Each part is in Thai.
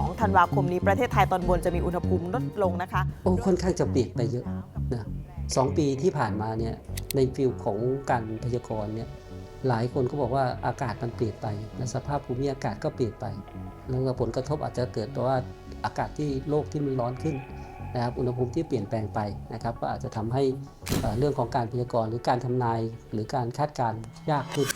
2 ธันวาคมนี้ประเทศไทยตอนบนจะมีอุณหภูมิลดลงนะคะ โอ้ค่อนข้างจะเปลี่ยนไปเยอะนะสองปีที่ผ่านมาเนี่ยในฟิลของการพยากรณ์เนี่ยหลายคนก็บอกว่าอากาศมันเปลี่ยนไปและสภาพภูมิอากาศก็เปลี่ยนไป แล้วผลกระทบอาจจะเกิดเพราะว่าอากาศที่โลกที่มันร้อนขึ้นนะครับอุณหภูมิที่เปลี่ยนแปลงไปนะครับก็อาจจะทำให้เอ่อเรื่องของการพยากรณ์หรือการทำนายหรือการคาดการณ์ยากขึ้น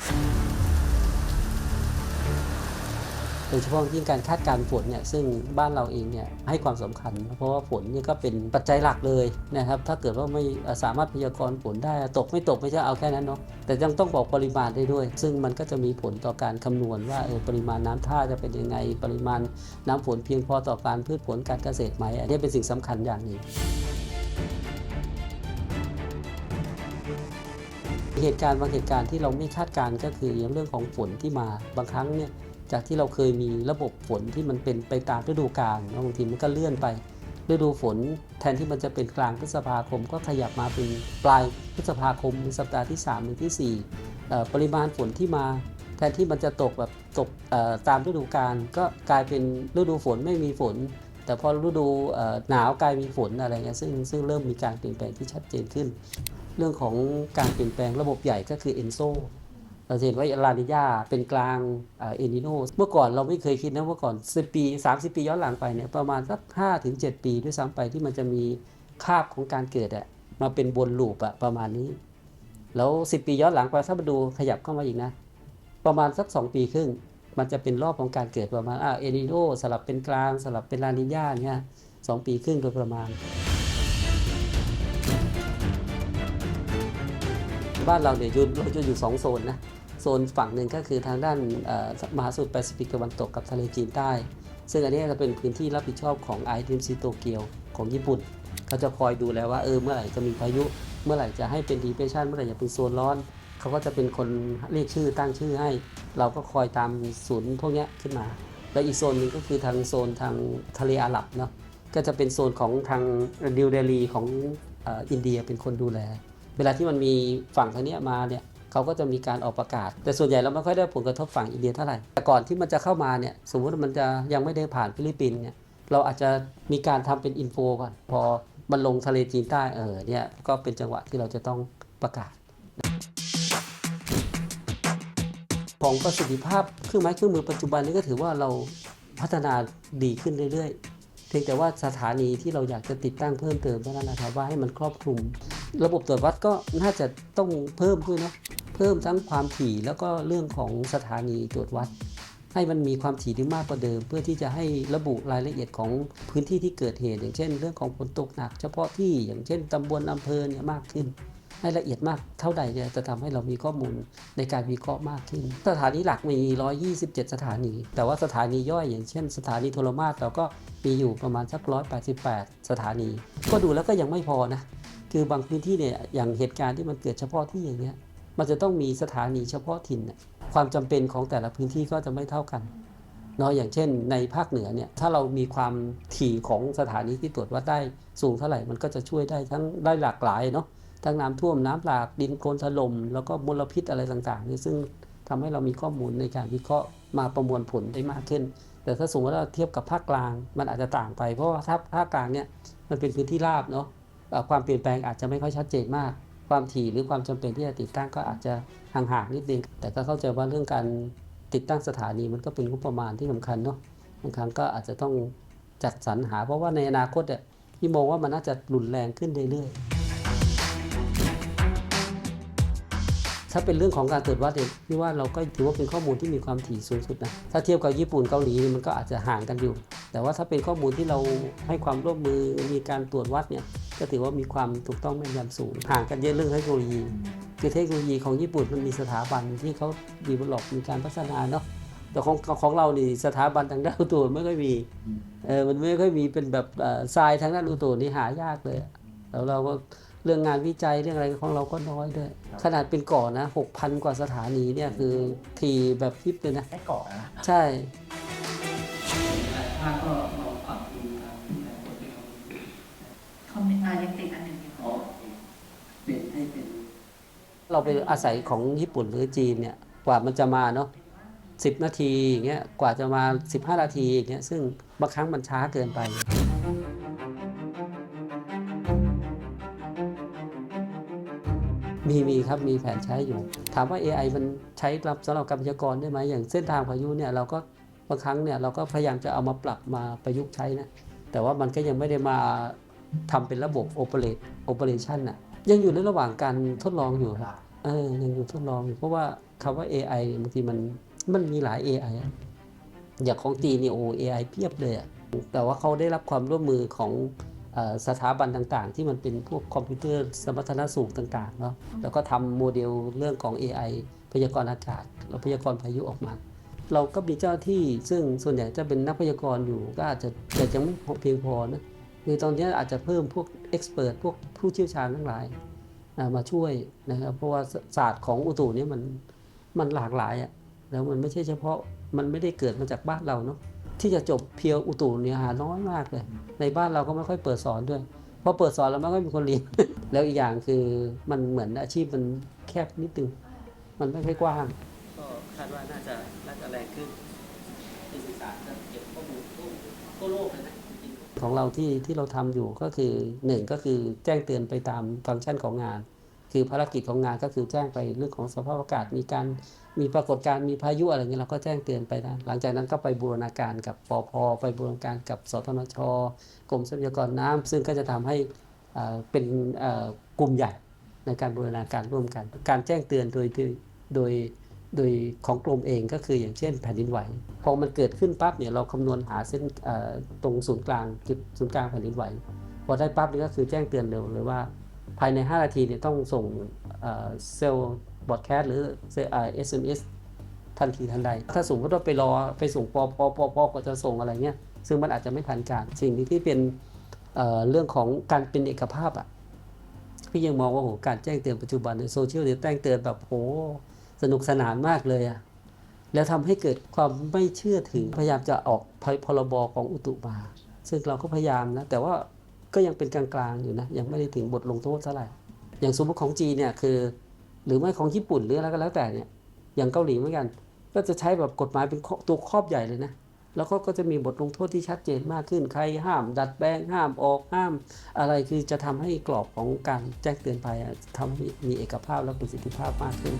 โดยเฉพาะยิ่งการคาดการฝนเนี่ยซึ่งบ้านเราเองเนี่ยให้ความสำคัญ เพราะว่าฝนนี่ก็เป็นปัจจัยหลักเลยนะครับถ้าเกิดว่าไม่สามารถพยากรณ์ฝนได้ตกไม่ตกไม่ใช่เอาแค่นั้นเนาะแต่ยังต้องบอกปริมาณได้ด้วย ซึ่งมันก็จะมีผลต่อการคำนวณว่าเออปริมาณน้ำท่าจะเป็นยังไงปริมาณน้ำฝนเพียงพอต่อการพืชผลการเกษตรไหมอันนี้เป็นสิ่งสำคัญอย่างหนึ่งเหตุการณ์บางเหตุการณ์ที่เราไม่คาดการณ์ก็คือเรื่องของฝนที่มาบางครั้งเนี่ย จากที่เราเคยมีระบบฝนที่มันเป็นไปตามฤดูกาลบางทีมันก็เลื่อนไปฤดูฝนแทนที่มันจะเป็นกลางพฤษภาคม ก็ขยับมาเป็นปลายพฤษภาคมในสัปดาห์ที่3หรือที่4ปริมาณฝนที่มา แทนที่มันจะตกแบบตกตามฤดูกาลก็กลายเป็นฤดูฝนไม่มีฝน แต่พอฤดูหนาวกลายมีฝนอะไรเงี้ยซึ่งซึ่งเริ่มมีการเปลี่ยนแปลงที่ชัดเจนขึ้น เรื่องของการเปลี่ยนแปลงระบบใหญ่ก็คือเอนโซ เราเห็นว่าลานิญาเป็นกลางเอนิโนเมื่อก่อนเราไม่เคยคิดนะเมื่อก่อน10ปี 30 ปีย้อนหลังไปเนี่ยประมาณสัก5ถึง7ปี ด้วยซ้ำไปที่มันจะมีคาบของการเกิดอะมาเป็นบนลูปอะประมาณนี้ แล้ว 10 ปีย้อนหลังไปถ้ามาดูขยับเข้ามาอีกนะ ประมาณสัก 2 ปีครึ่ง มันจะเป็นรอบของการเกิดประมาณอ่าเอนิโนสลับเป็นกลางสลับเป็นลานิญาเนี่ยสองปีครึ่งโดยประมาณบ้านเราเนี่ยยู่เราจะอยู่ 2 โซนนะ ซนฝั่งหนึ่งก็คือทางด้านมหาสมุทรแปซิฟิกตะวันตกกับทะเลจีนใต้ ซึ่งอันนี้จะเป็นพื้นที่รับผิดชอบของไอทีมซีโตเกียวของญี่ปุ่นเขาจะคอยดูแลว่าเออเมื่อไหร่จะมีพายุ เมื่อไหร่จะให้เป็นดีเพรสชันเมื่อไหร่จะเป็นโซนร้อนเขาก็จะเป็นคนเรียกชื่อตั้งชื่อให้ เราก็คอยตามศูนย์พวกนี้ขึ้นมา แล้วอีกโซนหนึ่งก็คือทางโซนทางทะเลอาหรับเนาะก็จะเป็นโซนของทางดิวเดลีของอ่ออินเดียเป็นคนดูแล เวลาที่มันมีฝั่งทางเนี้ยมาเนี่ย เขาก็จะมีการออกประกาศ แต่ส่วนใหญ่เราไม่ค่อยได้ผลกระทบฝั่งอินเดียเท่าไหร่แต่ก่อนที่มันจะเข้ามาเนี่ยสมมติมันจะยังไม่ได้ผ่านฟิลิปปินส์เนี่ยเราอาจจะมีการทำเป็นอินโฟก่อนพอมันลงทะเลจีนใต้เออเนี่ยก็เป็นจังหวะที่เราจะต้องประกาศ ของประสิทธิภาพเครื่องไม้เครื่องมือปัจจุบันนี้ก็ถือว่าเราพัฒนาดีขึ้นเรื่อยๆ เพียงแต่ว่าสถานีที่เราอยากจะติดตั้งเพิ่มเติมเท่านั้นนะครับว่าให้มันครอบคลุม ระบบตรวจวัดก็น่าจะต้องเพิ่มด้วยเนาะ เพิ่มทั้งความถี่แล้วก็เรื่องของสถานีตรวจวัด ให้มันมีความถี่ที่มากกว่าเดิม เพื่อที่จะให้ระบุรายละเอียดของพื้นที่ที่เกิดเหตุ อย่างเช่น เรื่องของฝนตกหนัก เฉพาะที่อย่างเช่นตำบลอำเภอเนี่ยมากขึ้น ให้ละเอียดมากเท่าใดเนี่ยจะทำให้เรามีข้อมูลในการวิเคราะห์มากขึ้น สถานีหลักมี 127 สถานี แต่ว่าสถานีย่อย อย่างเช่น สถานีโทรมาศเราก็มีอยู่ประมาณสัก 188 สถานี ก็ดูแล้วก็ยังไม่พอนะคือบางพื้นที่เนี่ยอย่างเหตุการณ์ที่มันเกิดเฉพาะที่อย่างเงี้ย มันจะต้องมีสถานีเฉพาะถิ่นน่ะความจำเป็นของแต่ละพื้นที่ก็จะไม่เท่ากันเนาะอย่างเช่น ในภาคเหนือเนี่ยถ้าเรามีความถี่ของสถานีที่ตรวจวัดได้สูงเท่าไหร่มันก็จะช่วยได้ทั้งได้หลากหลายเนาะทั้งน้ำท่วมน้ำหลากดินโคลนถล่มแล้วก็มลพิษอะไรต่างๆนี่ซึ่งทำให้เรามีข้อมูลในการวิเคราะห์มาประมวลผลได้มากขึ้น แต่ถ้าสมมติว่าเราเทียบกับภาคกลางมันอาจจะต่างไป เพราะว่าถ้าภาคกลางเนี่ยมันเป็นพื้นที่ราบเนาะความเปลี่ยนแปลงอาจจะไม่ค่อยชัดเจนมาก ความถี่หรือความจำเป็นที่จะติดตั้งก็อาจจะห่างๆนิดนึงแต่ก็เข้าใจว่าเรื่องการติดตั้งสถานีมันก็เป็นงบประมาณที่สำคัญเนาะบางครั้งก็อาจจะต้องจัดสรรหา เพราะว่าในอนาคตเนี่ยที่มองว่ามันน่าจะรุนแรงขึ้นเรื่อยๆ ถ้าเป็นเรื่องของการตรวจวัดเนี่ยพี่ว่าเราก็ถือว่าเป็นข้อมูลที่มีความถี่สูงสุดนะถ้าเทียบกับญี่ปุ่นเกาหลีนี่มันก็อาจจะห่างกันอยู่ แต่ว่าถ้าเป็นข้อมูลที่เราให้ความร่วมมือมีการตรวจวัดเนี่ยก็ถือว่ามีความถูกต้องแม่นยำสูง ห่างกันเยอะเรื่องเทคโนโลยีคือเทคโนโลยีของญี่ปุ่นมันมีสถาบันที่เขาดีเวลลอปมีการพัฒนาเนาะแต่ของของเรานี่สถาบันทางด้านอุตุไม่ค่อยมีเออมันไม่ค่อยมีเป็นแบบทรายทางด้านอุตุนี่หายากเลยแล้วเราก็ เรื่องงานวิจัยเรื่องอะไรของเราก็น้อยด้วย ขนาดเป็นเก่อนนะหกพันกว่าสถานีเนี่ยคือทีแบบพริบเลยนะแค่เกาะนะใช่ถ้าก็ลองปรับดูทางในกฎที่เขาคอมเมนต์มายังติดอันหนึ่งอยู่ขอเปลี่ยนให้เป็นเราไปอาศัยของญี่ปุ่นหรือจีนเนี่ยกว่ามันจะมาเนาะ10นาทีอย่างเงี้ยกว่าจะมา 15 นาทีอย่างเงี้ยซึ่งบางครั้งมันช้าเกินไป มีมีครับมีแผนใช้อยู่ ถามว่า AI มันใช้รับสำหรับการพยากรณ์ได้ไหมอย่างเส้นทางพายุเนี่ยเราก็บางครั้งเนี่ยเราก็พยายามจะเอามาปรับมาประยุกต์ใช้นะแต่ว่ามันก็ยังไม่ได้มาทำเป็นระบบ operate operation น่ะยังอยู่ในระหว่างการทดลองอยู่ครับเออยังอยู่ทดลองอยู่เพราะว่าคำว่า AI บางทีมันมันมีหลาย AI อะอย่างของจีนเนี่ยโอ้ AI เพียบเลยอะแต่ว่าเขาได้รับความร่วมมือของ สถาบันต่างๆ ที่มันเป็นพวกคอมพิวเตอร์สมรรถนะสูงต่างๆเนาะแล้วก็ทำโมเดลเรื่องของ AI พยากรณ์อากาศแล้วพยากรณ์พายุออกมา เราก็มีเจ้าหน้าที่ซึ่งส่วนใหญ่จะเป็นนักพยากรณ์อยู่ก็อาจจะแต่ยังไม่เพียงพอนะคือตอนนี้อาจจะเพิ่มพวกเอ็กซ์เพรสพวกผู้เชี่ยวชาญทั้งหลายอ่ามาช่วยนะครับเพราะว่าศาสตร์ของอุตุเนี่ยมันมันหลากหลายอะ่ะแล้วมันไม่ใช่เฉพาะมันไม่ได้เกิดมาจากบ้านเราเนาะ ที่จะจบเพียวอุตุเนี่ยหาน้อยมากเลย ในบ้านเราก็ไม่ค่อยเปิดสอนด้วยพอเปิดสอนแล้วมันก็มีคนเรียน แล้วอีกอย่างคือมันเหมือนอาชีพมันแคบนิดนึงมันไม่ค่อยกว้าง ก็คาดว่าน่าจะน่าจะแรงขึ้นที่สื่อสารจะเก็บข้อมูลทั่วโลกเลยนะของเราที่ที่เราทำอยู่ก็คือหนึ่งก็คือแจ้งเตือนไปตามฟังก์ชันของงาน คือภารกิจของงานก็คือแจ้งไปเรื่องของสภาพอากาศมีการมีปรากฏการณ์มีพายุอะไรเงี้ยเราก็แจ้งเตือนไปนะหลังจากนั้นก็ไปบูรณาการกับปอพไปบูรณาการกับสทนชกรมทรัพยากรน้ำซึ่งก็จะทำให้เป็นกลุ่มใหญ่ในการบูรณาการร่วมกัน การแจ้งเตือนโดยโดยโดยของกรมเองก็คืออย่างเช่นแผ่นดินไหวพอมันเกิดขึ้นปั๊บเนี่ยเราคำนวณหาเส้นตรงศูนย์กลางจุดศูนย์กลางแผ่นดินไหวพอได้ปั๊บนี่ก็คือแจ้งเตือนเร็วเลยว่า ภายใน 5 นาทีเนี่ยต้องส่งเซลล์บอดแคสต์หรือเซลล์เอ่อ SMS ทันทีทันใด ถ้าสมมติว่าไปรอไปส่งปอปอปอปอก็จะส่งอะไรเงี้ย ซึ่งมันอาจจะไม่ทันการ สิ่งที่เป็นเเรื่องของการเป็นเอกภาพอะ พี่ยังมองว่าโหการแจ้งเตือนปัจจุบันในโซเชียลเนี่ยแจ้งเตือนแบบโหสนุกสนานมากเลยอะแล้วทำให้เกิดความไม่เชื่อถือ พยายามจะออกพรบของอุตุมา ซึ่งเราก็พยายามนะ แต่ว่า ก็ยังเป็นกลางๆอยู่นะยังไม่ได้ถึงบทลงโทษเท่าไหร่อย่างสมมติของจีนเนี่ยคือ หรือไม่ของญี่ปุ่นหรืออะไรก็แล้วแต่เนี่ยอย่างเกาหลีเหมือนกัน ก็จะใช้แบบกฎหมายเป็นตัวครอบใหญ่เลยนะแล้วก็ก็จะมีบทลงโทษที่ชัดเจนมากขึ้น ใครห้าม ดัดแปลงห้ามออกห้าม อะไรคือจะทำให้กรอบของการแจ้งเตือนภัยทำให้มีเอกภาพและประสิทธิภาพมากขึ้น